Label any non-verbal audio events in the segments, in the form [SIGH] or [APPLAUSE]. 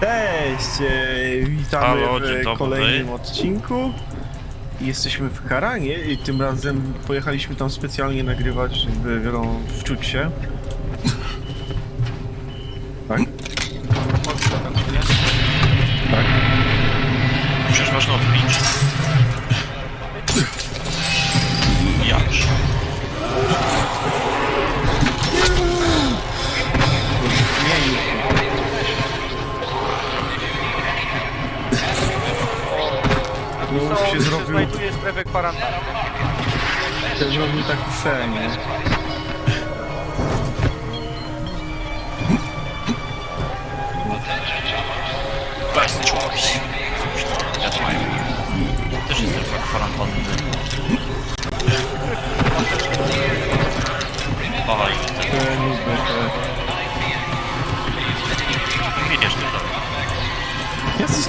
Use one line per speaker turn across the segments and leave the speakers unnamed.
Cześć! e, Witamy
Halo, dzień
w
dobry.
kolejnym odcinku. Jesteśmy w Karanie i tym razem pojechaliśmy tam specjalnie nagrywać, żeby wiadomo, wczuć się. Tak? Tak.
Przecież można wbić. Jakż?
Kwarantanny.
się zrobił taki sen, nie?
Best choice. Ja to. Też jest strefa kwarantanny.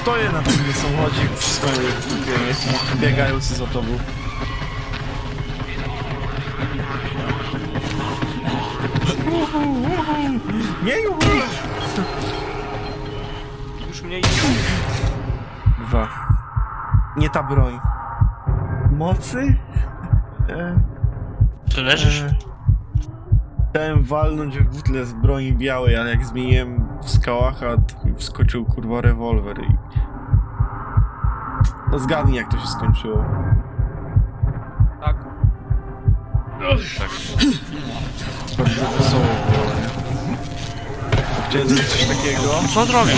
Stoję na tym samochodzie wiem, jestem biegający za tobą. Uhu, uhu. Nie juhu!
Już mniej
Dwa. Nie ta broń. Mocy? E,
Ty leżysz?
e. Chciałem walnąć w butle z broni białej, ale jak zmieniłem w skałacha, to mi wskoczył kurwa rewolwer i... No zgadnij jak to się skończyło.
tak.
Tak.
Bardzo wesoło było, nie? Chciałem zrobić coś takiego.
Co zrobił?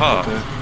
啊对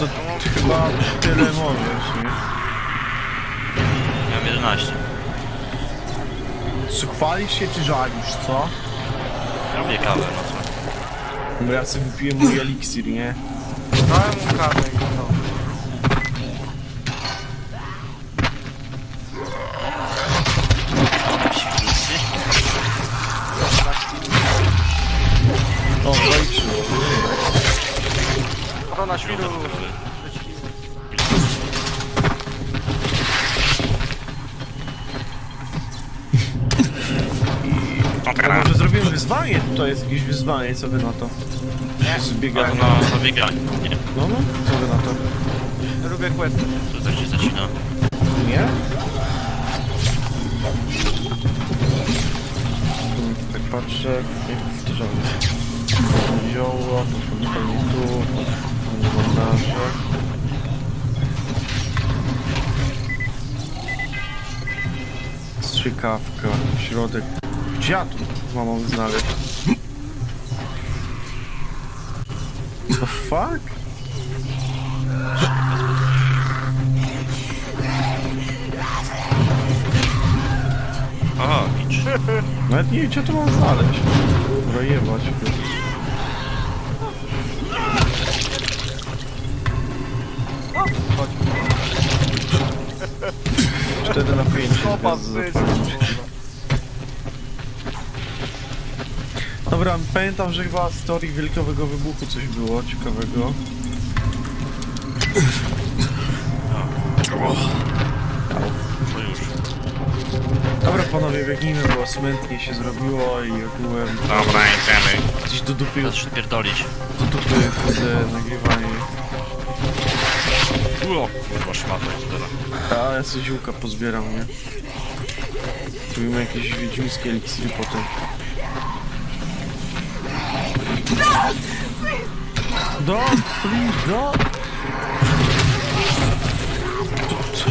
No
to chyba tyle możesz, nie?
Miałem 11.
Co, chwalisz się czy żalisz, co?
Robię kawę, no co?
Bo ja sobie wypiłem mój eliksir, nie?
Dałem mu kawę i co?
A może zrobimy wyzwanie? Tutaj jest jakieś wyzwanie, co wy na to?
Nie.
Zabieganiu. Nie,
No, no, co wy na to?
Lubię questy.
to się zacina.
Nie? Tak patrzę, jak powtarzamy. Zioło, pewnie tu, bandaże. Strzykawka, środek. Tu mam znaleźć? The fuck?
Aha, bicz.
Nawet nie wiem, gdzie to mam znaleźć. Dobra, jebać.
Chodź.
Wtedy na 5.
Kopa z
Dobra, pamiętam, że chyba z teorii wielkowego wybuchu coś było ciekawego.
To już.
Dobra panowie, biegnijmy, bo smętnie się zrobiło i ogółem
Dobra, idziemy.
gdzieś do dupy,
Teraz się pierdolić.
do dupy kurde nagrywanie.
O, kurwa szmata jest teraz.
A ja sobie ziółka pozbieram, nie? Zrobimy jakieś wiedźmińskie eliksiry potem. Do, please, do! Co?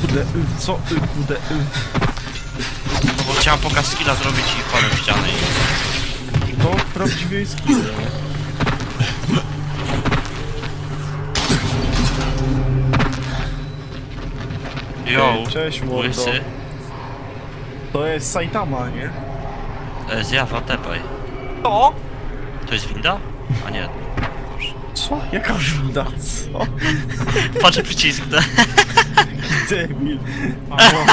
Kurde, y, co? y, Kurde, y.
No bo chciałem pokaz skilla zrobić i wpadłem w ścianę i...
to prawdziwie jest skill, nie?
Yo,
Ej, cześć, mordo.
łysy.
To jest Saitama, nie?
E, Zjawa, tepaj.
To?
To jest winda? A nie.
Co? Jaka winda? Co?
Patrzę przycisk, te.
Debil. [LAUGHS] Boże.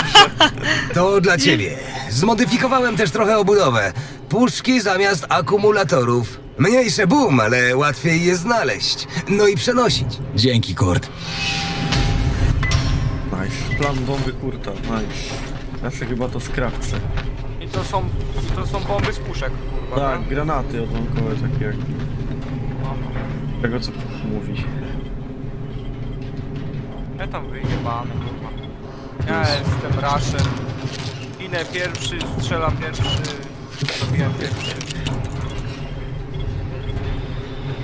To dla ciebie. Zmodyfikowałem też trochę obudowę. Puszki zamiast akumulatorów. Mniejsze boom, ale łatwiej je znaleźć. No i przenosić. Dzięki, Kurt.
Nice. Plan bomby kurta, nice. Ja sobie chyba to skrawcę.
I to są, i to są bomby z puszek, kurwa.
Tak,
no?
granaty odłamkowe takie jak... Tego co mówi.
Ja tam wyjebany, kurwa. Ja jestem rasher. Inę pierwszy, strzelam pierwszy, zabijam pierwszy.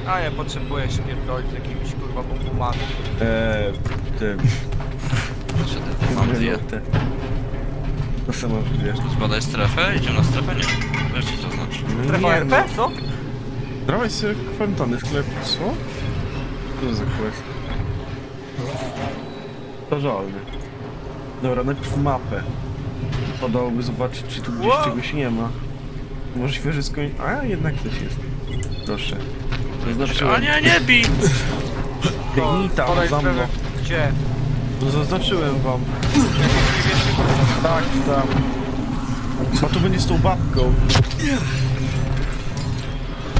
A ja potrzebuję się pierdolić z jakimiś kurwa bombumami.
Eee, te...
Mam dwie.
To wiesz.
Zbadaj strefę, idziemy na strefę? Nie. Weź ci zaznacz.
Strefa
Nie,
RP?
no.
Co?
Dawaj sobie kwarantanny sklep, co? Co to za quest? Starzalny. Dobra, najpierw mapę. Podałoby zobaczyć, czy tu gdzieś
Wow.
czegoś nie ma. Możliwe, że skoń... A, jednak coś jest. Proszę. Zaznaczyłem.
A nie, nie bij!
Biegnij tam,
podaj
za mną.
strefę. Gdzie?
No zaznaczyłem wam. Tak, tam. A tu będzie z tą babką.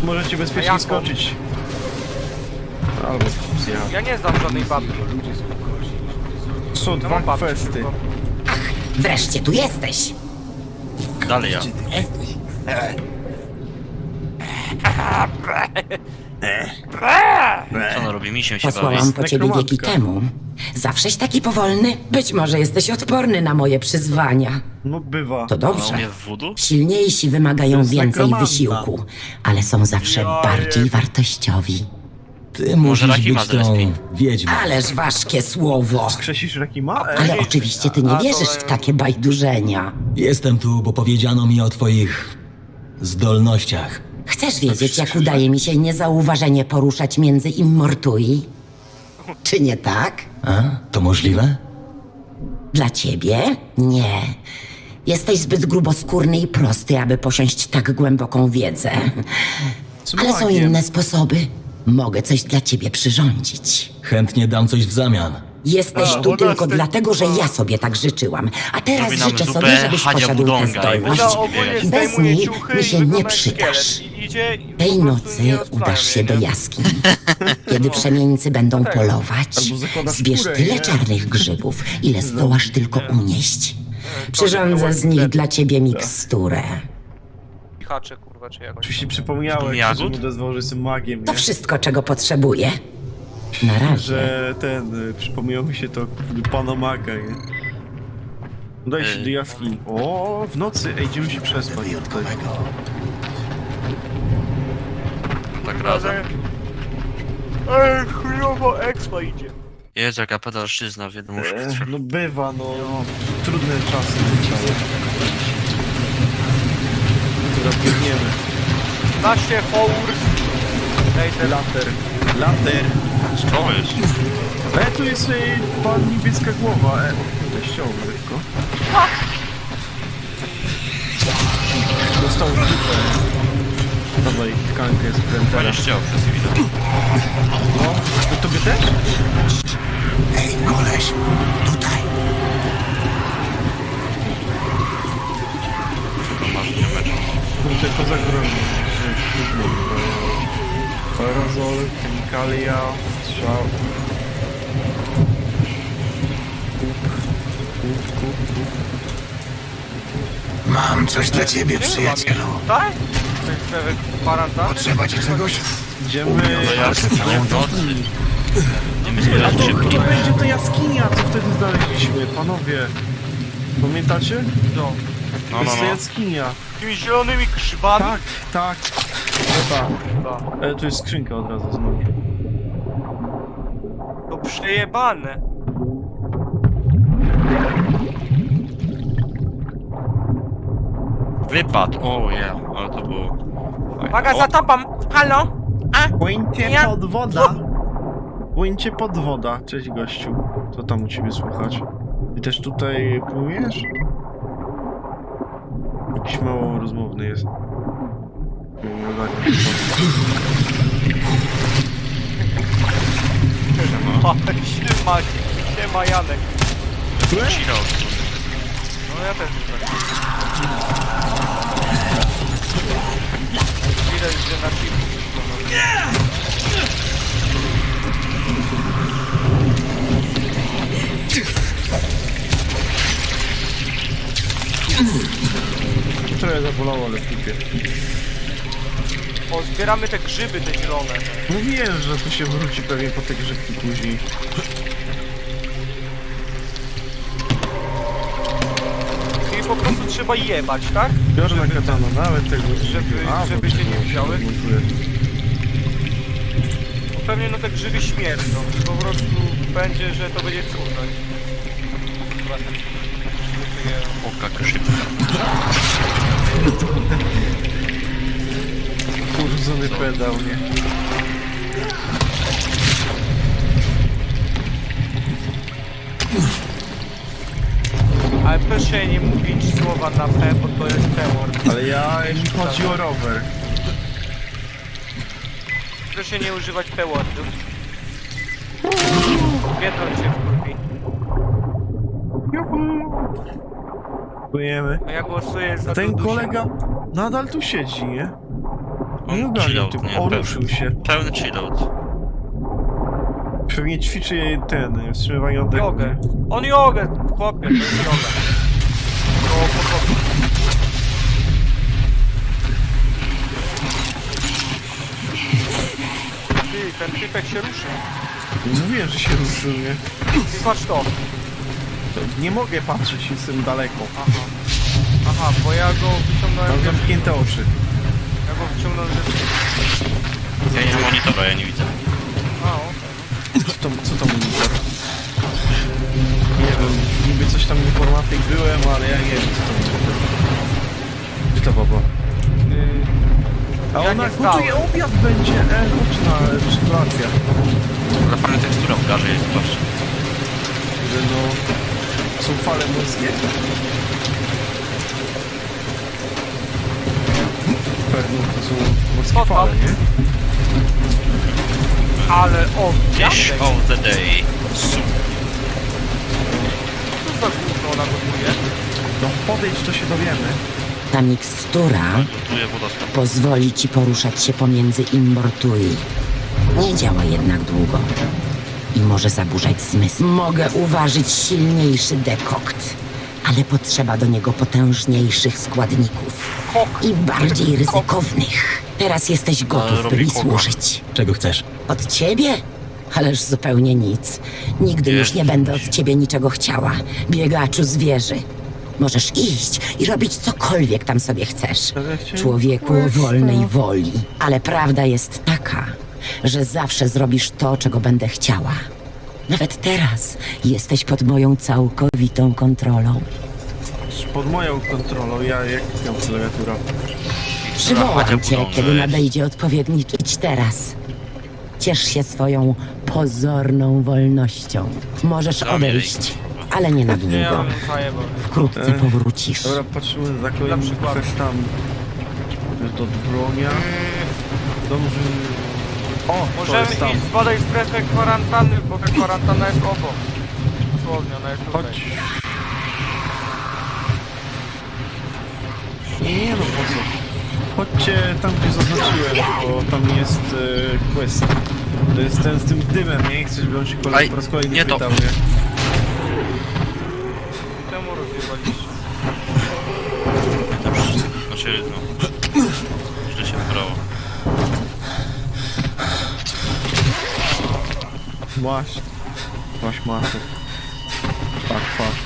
Możecie bezpiecznie
jaką?
skoczyć. Albo zjechać.
Ja nie znam żadnej babki.
Są
Ja
dwa
mam babki
kwestie.
tylko.
Wreszcie tu jesteś.
Dalej ja. Co ona robi? Misiem się bawi.
Posłałam po ciebie wieki
nekromantka.
temu. Zawsześ taki powolny? Być może jesteś odporny na moje przyzwania.
No bywa.
To dobrze.
umie w voodoo?
Silniejsi wymagają
jest
więcej
nekromanta.
wysiłku, ale są zawsze
Ja
bardziej
je-
wartościowi.
Ty
Może
musisz być tą wiedźmą.
Ależ ważkie słowo.
Krzesisz Rakima? E,
Ale oczywiście ty nie wierzysz w takie bajdurzenia.
Jestem tu, bo powiedziano mi o twoich zdolnościach.
Chcesz wiedzieć, jak udaje mi się niezauważenie poruszać między immortui? Czy nie tak?
A? To możliwe?
Dla ciebie? Nie. Jesteś zbyt gruboskórny i prosty, aby posiąść tak głęboką wiedzę.
z
Ale są
magiem.
inne sposoby. Mogę coś dla ciebie przyrządzić.
Chętnie dam coś w zamian.
Jesteś
A,
tu
ona
tylko
tej-
dlatego, że ja sobie tak życzyłam. A teraz
Robi nam
życzę
zupę
sobie, żebyś
Hadzia
posiadł tę
Budonga i
zdolność.
No ogólnie
Bez
zdejmuje
niej
ciuchy i
się
wygląda
nie
jak
przydasz.
szkielet. I idzie i po
Tej
prostu
nocy
nie
udasz się
mnie,
do
nie?
jaskini. [LAUGHS] Kiedy przemieńcy będą
Tak.
polować,
Albo zakładasz
zbierz
skórę,
tyle
nie?
czarnych grzybów, ile zdołasz tylko unieść. Przyrządzę z nich dla ciebie miksturę.
Hacze, kurwa, czy jakoś.
Oczywiście przypomniałem, że
Jagód?
mu że jestem magiem,
To
nie?
wszystko, czego potrzebuję. Na razie.
Że ten, y, przypomniał mi się to kurde, pana maga, nie? Daj się do jaskini. O, w nocy, ej, idziemy się przespać tutaj.
Tak razem.
Ej, chujowo, expo idzie.
Jezu, jaka pedalszczyzna w jednym łóżku.
E, no bywa, no, trudne czasy wyczały. Teraz biegniemy.
Na się, Hours. Ej, ten
Later. Later.
Co jest?
E, tu jest e, pan niebieska głowa. E, o, ściągnę lekko. Dostał dupę. Dawaj, tkankę z prętera.
Będziesz chciał przez chwilę.
No, to tobie też?
Ej, koleś, tutaj.
To masz ziomeczek.
Kurde, to zagrożenie. Aerozol, chemikalia, strzał. Kup, kup, kup.
Mam coś dla ciebie, przyjacielu.
Tak? Ten człowiek kwarantan?
Potrzeba ci czegoś?
Idziemy.
No ja w nocy. Nie
A
zbierać
to, to będzie ta jaskinia, co wtedy znaleźliśmy, panowie. Pamiętacie?
No.
No,
To
no,
jest
no.
jaskinia.
Tymi zielonymi krzywami.
Tak, tak. Chyba.
Kurwa.
E, tu jest skrzynka od razu znowu.
To przejebane.
Wypad. O ja, ale to było... fajne.
Uwaga,
O,
zatapam! Halo? A?
Płyńcie
Ja-
pod woda. Płyńcie pod woda. Cześć gościu. Co tam u ciebie słychać? Ty też tutaj płyniesz? Jakiś mało rozmowny jest. No, tak,
O, siema, siema Janek.
chill out.
No ja też tak. Widać, że na filmu
Trochę zabolało, ale w dupie.
O, zbieramy te grzyby, te zielone.
Mówiłem, że tu się wróci pewnie po te grzybki później.
Czyli po prostu trzeba jebać, tak?
Biorę na katana, nawet tego...
żeby-
A, bo
żeby cię nie widziały?
montuję.
Pewnie no te grzyby śmierdzą. Po prostu będzie, że to będzie cuchnąć.
Oka grzybka.
Kurdzony pedał, nie?
Ale proszę nie mówić słowa na P, bo to jest P-word.
Ale ja, mi chodzi o rower.
Proszę nie używać P-wordów. Biedron cię wkurwi.
Płyniemy.
A ja głosuję za
Ten
Dudusiem.
kolega nadal tu siedzi, nie? Nie
On
ogarniał
chillout,
tym.
nie?
O, ruszył się.
Pełny chillout.
Pewnie ćwiczy jej ten, wstrzymywanie oddechu.
Jogę.
nie?
On jogę, chłopie, to jest joga. To po prostu. Ty, ten typek się ruszył.
Mówiłem, że się ruszył, nie?
Ty patrz to.
Nie mogę patrzeć, jestem daleko.
Aha. Aha, bo ja go wyciągnąłem
Mam
ze...
zamknięte oczy.
Ja go wyciągnąłem ze...
Ja nie mam monitora, ja nie widzę.
A, okej.
Co to, co to monitor? Nie wiem, niby coś tam informatyk byłem, ale ja nie wiem, co to monitor. Gdzie to baba?
Yy,
A
Ja
ona
nie
gotuje obiad będzie, e, chodź na e, kolację.
Ale fajna tekstura w garze jest, patrzcie.
Że no, są fale morskie. Pewno to są morskie
tam?
fale, nie?
ale o,
Dish
Janek,
of the day.
Co za gówno ona gotuje?
No podejdź, to się dowiemy.
Ta mikstura
wodospad.
pozwoli ci poruszać się pomiędzy Immortui. Nie działa jednak długo i może zaburzać zmysł. Mogę uważać silniejszy dekokt, ale potrzeba do niego potężniejszych składników
Kok.
i bardziej ryzykownych. Teraz jesteś gotów, by
robi
mi
koka.
służyć.
Czego chcesz?
Od ciebie? Ależ zupełnie nic. Nigdy już nie będę od ciebie niczego chciała. Biegaczu zwierzy. Możesz iść i robić cokolwiek tam sobie chcesz.
Chciałem
Człowieku wolnej woli. Ale prawda jest taka, że zawsze zrobisz to, czego będę chciała. Nawet teraz jesteś pod moją całkowitą kontrolą.
Pod moją kontrolą, ja jak tam klawiatura.
Przywołam cię, kiedy nadejdzie odpowiedni. Idź teraz. Ciesz się swoją pozorną wolnością. Możesz odejść, ale nie na
Nie, ja
długo. Wkrótce
Ech.
powrócisz.
Dobra, patrzymy za kolejnym
przykład.
To jest do bronia. Dobrze. O, to
Możemy
jest tam.
iść zbadać strefę kwarantanny, bo ta kwarantanna jest obok. Dosłownie, ona jest tutaj.
Chodź. Nie, nie, no po co? Chodźcie tam, gdzie zaznaczyłem, bo tam jest e, quest. To jest ten z tym dymem, nie? Chcesz, żeby on się kolej,
Aj,
po raz kolejny
nie to.
pytał, nie?
Temu rozjebaliście.
Znaczy, no. Źle się wybrało.
Masz. Masz masę. Tak, fuck.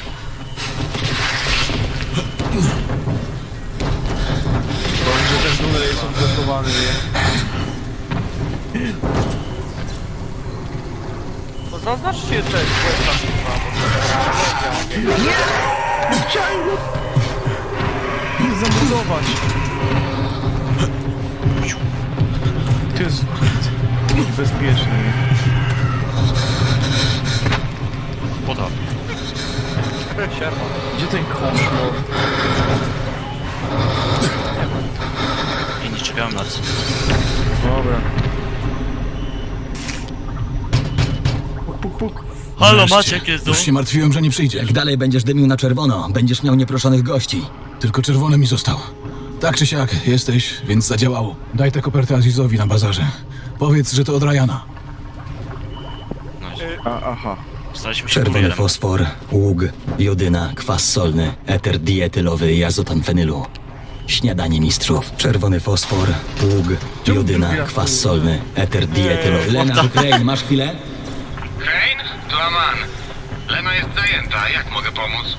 Dobrze, że ten tunel jest odblokowany, nie?
To zaznaczcie te questa chyba, bo to
Nie chciałem go... Nie zabudować. To jest bezpieczne, nie?
Poda.
Sierma.
Gdzie ten koszmar?
I nie czekałem na co.
Dobra. Puk, puk, puk.
Halo,
Wreszcie.
Maciek jest tu.
Już się martwiłem, że nie przyjdzie.
Jak dalej będziesz dymił na czerwono, będziesz miał nieproszonych gości.
Tylko czerwony mi został. Tak czy siak, jesteś, więc zadziałało. Daj tę kopertę Azizowi na bazarze. Powiedz, że to od Ryana.
A, aha.
Staliśmy się
Czerwony
kurierem.
fosfor, ług, jodyna, kwas solny, eter dietylowy i azotan fenylu. Śniadanie mistrzów. Czerwony fosfor, ług, jodyna, kwas solny, eter dietylowy. Lena Ukraine, masz chwilę?
Crane? To Aman. Lena jest zajęta. Jak mogę pomóc?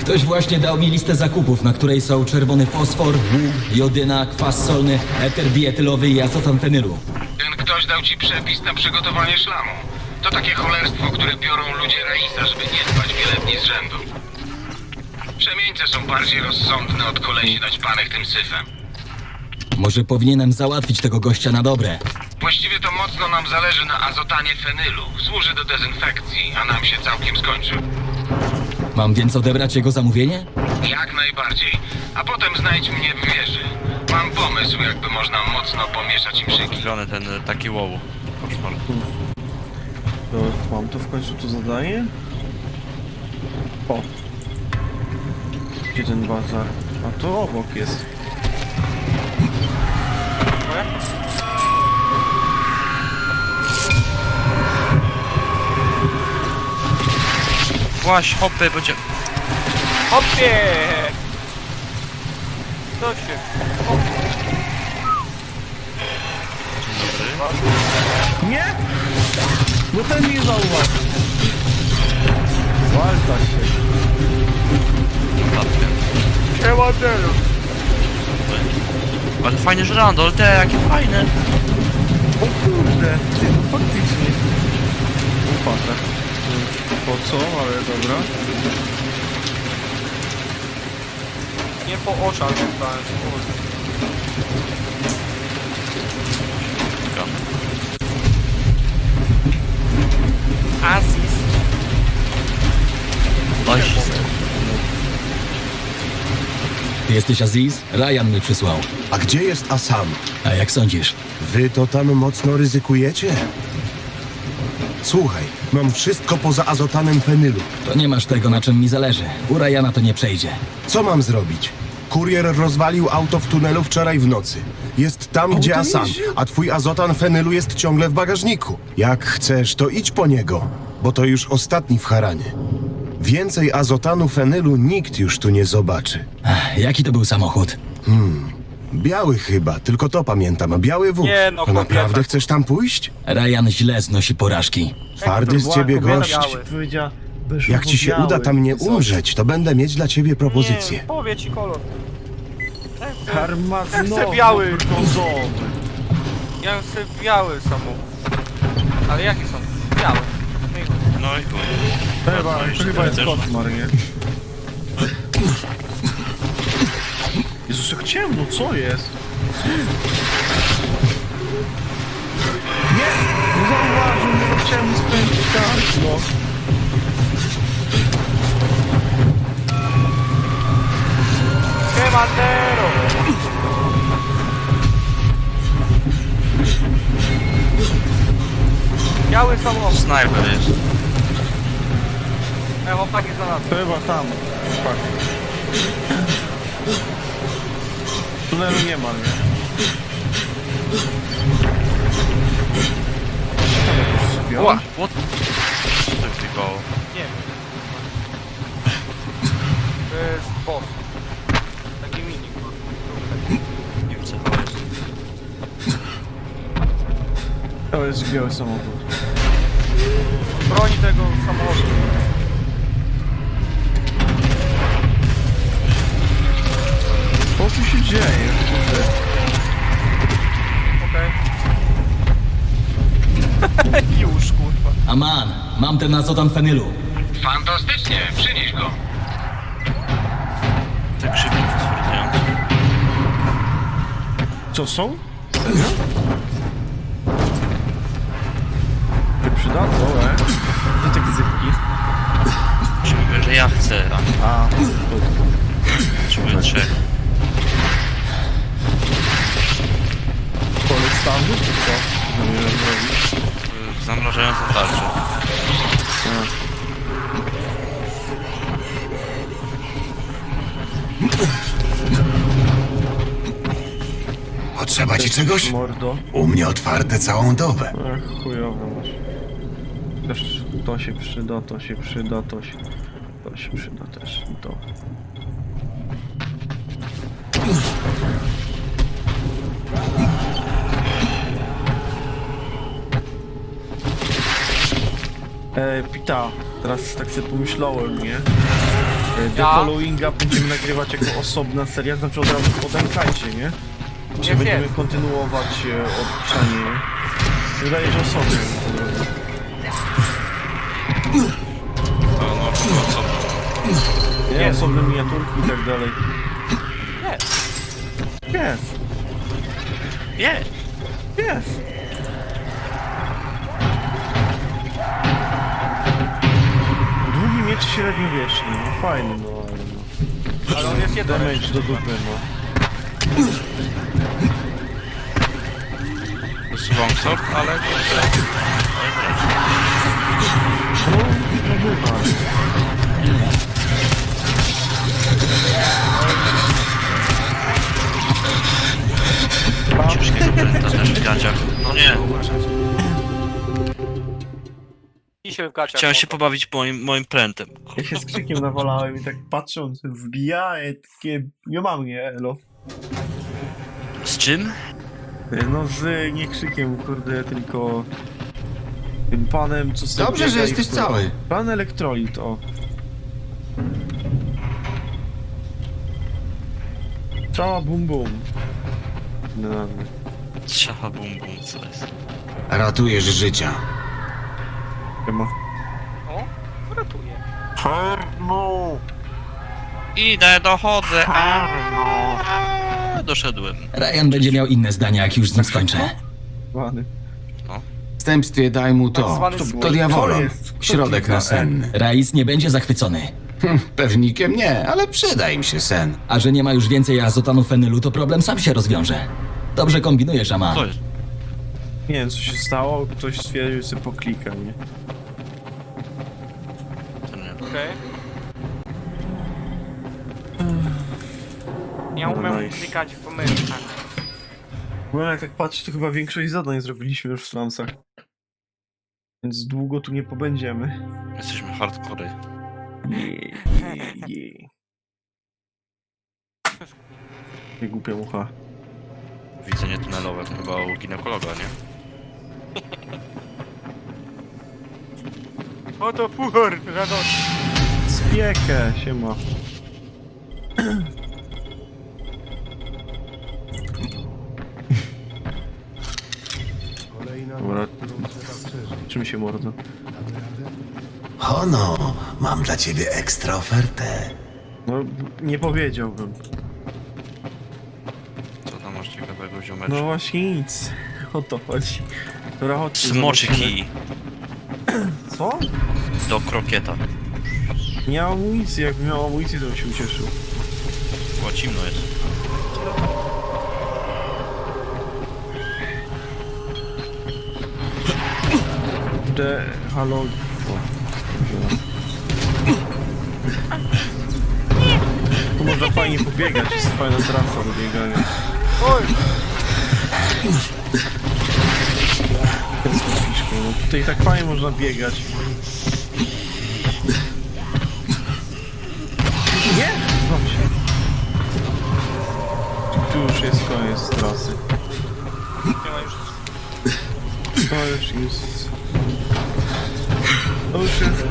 Ktoś właśnie dał mi listę zakupów, na której są czerwony fosfor, ług, jodyna, kwas solny, eter dietylowy i azotan fenylu.
Ten ktoś dał ci przepis na przygotowanie szlamu. To takie cholerstwo, które biorą ludzie Raisa, żeby nie spać wiele dni z rzędu. Przemieńce są bardziej rozsądne od kolesi naćpanych tym syfem.
Może powinienem załatwić tego gościa na dobre.
Właściwie to mocno nam zależy na azotanie fenylu. Służy do dezynfekcji, a nam się całkiem skończył.
Mam więc odebrać jego zamówienie?
Jak najbardziej. A potem znajdź mnie w wieży. Mam pomysł, jakby można mocno pomieszać im szyki.
Ten e, taki wow. Koszmar.
To mam to w końcu to zadanie? O. Gdzie ten bazar? A to obok jest.
Właś, hopy, będzie...
Hopie! Co się?
Nie! Bo ten mnie zauważył. Walta się.
Tapkę.
Siemandero!
Ale fajny żrandol, te jakie fajne.
O kurde, ty, no faktycznie. Upata. Po co, ale dobra.
Nie po oczach dostałem, kurde. Aziz.
Ty jesteś Aziz? Ryan mi przysłał.
A gdzie jest Asam?
A jak sądzisz?
Wy to tam mocno ryzykujecie? Słuchaj, mam wszystko poza azotanem fenylu.
To nie masz tego, na czym mi zależy. U Ryana to nie przejdzie.
Co mam zrobić? Kurier rozwalił auto w tunelu wczoraj w nocy. Jest tam, gdzie
jeździł?
a twój azotan fenylu jest ciągle w bagażniku. Jak chcesz, to idź po niego, bo to już ostatni w Haranie. Więcej azotanu fenylu nikt już tu nie zobaczy.
Ach, jaki to był samochód?
Biały chyba, tylko to pamiętam. Biały wóz.
Nie, no,
to naprawdę
kobieta.
chcesz tam pójść?
Ryan źle znosi porażki.
Twardy z ciebie gość.
biały.
powiedziała,
Jak ci się uda tam nie umrzeć, to będę mieć dla ciebie
Nie,
propozycję.
powie ci kolor. Ja chcę,
Karmazynowy,
Ja chcę biały.
brązowy.
ja chcę biały samochód. Ale jaki są? Biały.
no i chuj.
Chyba,
No, jeszcze
chyba jest
chcesz?
koszmar, nie? Jezus, jak ciemno, co jest? Nie! Nie zauważył mnie, bo chciałem skręcić tak, no.
Siemandero! Biały samochód.
Snajper jest.
E, chłopaki znalazłem.
Chyba tam. Tak. Tunelu nie ma, nie?
Ła, what? Co to wyglądało?
Nie wiem. To jest
biały samochód.
broni tego samochodu.
Co tu się dzieje?
Okej. [LAUGHS] Już, kurwa.
Aman, mam ten azotan fenylu.
Fantastycznie, przynieś go.
Te krzyki fosforyzujące.
Co są? Dobra. I takie zypki.
Czy mówię, że ja chcę, a
A,
potrzebuję trzech.
pole stawu, czy co? Zamierzam zrobić.
Y, Zamrażającą tarczę.
Potrzeba ci czegoś?
Mordo.
U mnie otwarte całą dobę.
Ach, chujowo. Też to się przyda, to się przyda, to się... To się przyda też to. E, Pita, teraz tak sobie pomyślałem, nie? E, The
Ja?
Followinga będziemy nagrywać jako osobna seria, znaczy od razu podękajcie, nie? Czy będziemy kontynuować e, odliczanie? Wydaje, że osobnie.
No, no, no co?
Nie,
Jest.
osobne miniaturki i tak dalej.
Jest.
Jest,
Nie!
jest. Długi miecz średniowieczny, no fajny, no ale no.
Ale on jest
Damage
jednoręczny.
do dupy, no.
Usuwam sok, ale... Ciężkiego pręta też w gaciach. No nie.
Kisiel w gaciach.
Chciałem się pobawić moim, moim prętem.
Ja się z krzykiem nawalałem i tak patrząc, wbija e, takie... Nie mam, nie, elo.
Z czym?
No z nie krzykiem, kurde, tylko... Tym panem, co sobie
Dobrze, że
i
jesteś
wpływa.
cały.
Pan elektrolit, o. Cała bum bum. No,
Trzeba bum bum, co jest.
Ratujesz życia.
chyba.
O, ratuje.
Idę, dochodzę. A, doszedłem.
Ryan będzie miał inne zdania, jak już z nim skończę.
Wany.
Wstępstwie daj mu
Tak
to.
zwany
To? Kto
Środek
klika?
na senny.
Raiz nie będzie zachwycony.
Pewnikiem nie, ale przyda im się sen.
A że nie ma już więcej azotanu fenylu, to problem sam się rozwiąże. Dobrze kombinujesz, Aman.
Co jest?
Nie wiem co się stało, ktoś stwierdził, że sobie poklika, nie?
To nie.
Okej. Ja umiem
Nice.
klikać w pomyłkach.
No jak tak patrzę, to chyba większość zadań zrobiliśmy już w slumsach. Więc długo tu nie pobędziemy.
Jesteśmy hardcore.
Nie, głupia mucha.
Widzenie tunelowe to chyba u ginekologa, nie?
Oto puchar radości.
Spiekę, siema. Dobra. Czym się mordo?
Hono, mam dla ciebie ekstra ofertę.
No, nie powiedziałbym.
Co tam masz ciekawego ziomeczka?
No właśnie nic. O to chodzi. Dobra, chodźcie.
Smoczy
zobaczymy.
kij
Co?
do krokieta.
Nie mam amunicji, jakbym miał amunicję, to bym się ucieszył.
Bo cimno jest.
Te... halo... O, dobra. Tu można fajnie pobiegać, jest fajna trasa do biegania.
Oj,
Jest fiszką, no tutaj tak fajnie można biegać. Nie! Dobrze. Tu już jest koniec trasy. To już jest... To już jest.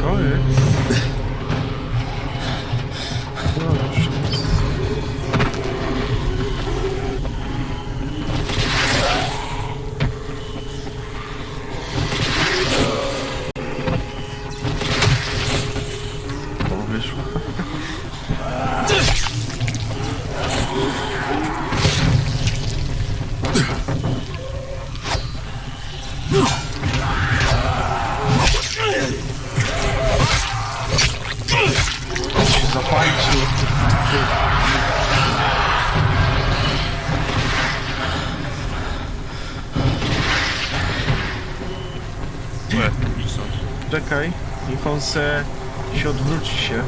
Się zapalił.
Łe, idź stąd.
Czekaj, niech on se się odwróci się.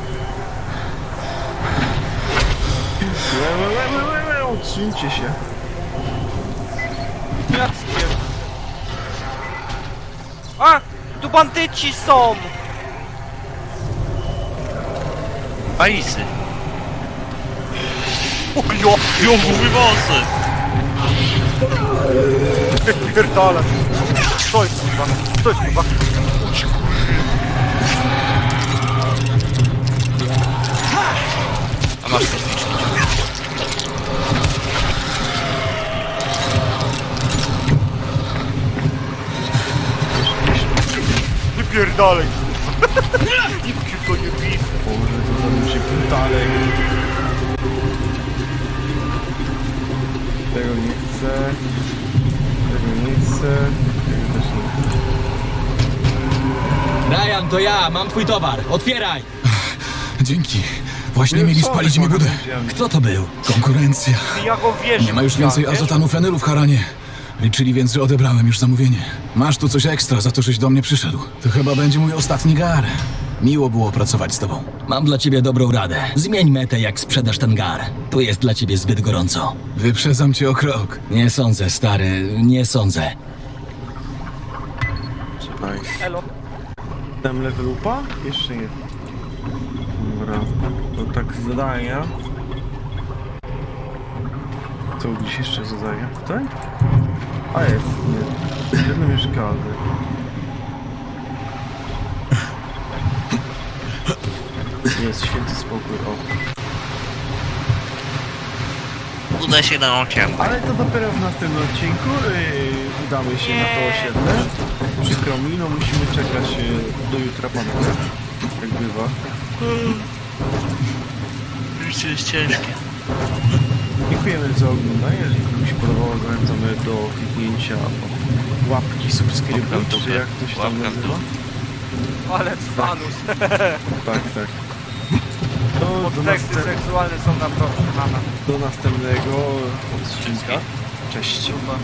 Łe, łe, łe, odsuńcie się.
Ja spier... A! Tu bandyci są!
Aisy.
O, jo,
Jo, wąsy!
pierdolę. Co jest kurwa? Co jest kurwa?
A masz kotwiczki.
Wypierdalej! Nikt ci co nie pis. [LAUGHS]
Się dalej. Tego nie chcę. Tego nie chcę. Tego też nie chcę.
Ryan, to ja, mam twój towar. Otwieraj! [SIGHS]
Dzięki. Właśnie mieli spalić mi budę.
Kto to był?
Konkurencja. Nie ma już więcej azotanu fenylu w Haranie. Liczyli więc, że odebrałem już zamówienie. Masz tu coś ekstra za to, żeś do mnie przyszedł. To chyba będzie mój ostatni gar. Miło było pracować z tobą.
Mam dla ciebie dobrą radę. Zmień metę, jak sprzedasz ten gar. Tu jest dla ciebie zbyt gorąco.
Wyprzedzam cię o krok.
Nie sądzę, stary, nie sądzę.
Czekaj.
Elo.
Tam level upa? Jeszcze nie. Dobra. To tak zadania. Co gdzieś jeszcze zadania? Tutaj? A jest, nie. Jedno mieszkanie. Jest święty spokój, o.
Uda się na okiem.
Ale to dopiero w następnym odcinku yy, udamy się na to osiedle. Przykro mi, no musimy czekać yy, do jutra panowie. Jak bywa.
Życie jest ciężkie.
Dziękujemy za oglądanie. Jeżeli komuś się podobało, zachęcamy do kliknięcia łapki, subskrypcji,
Łapka w
czy jak to się tam
Łapka w
nazywa.
dół.
Ale cwanus.
Tak, tak. Do,
Teksty
następ-
seksualne są naprawdę. Hana.
do następnego odcinka. Cześć.
Super.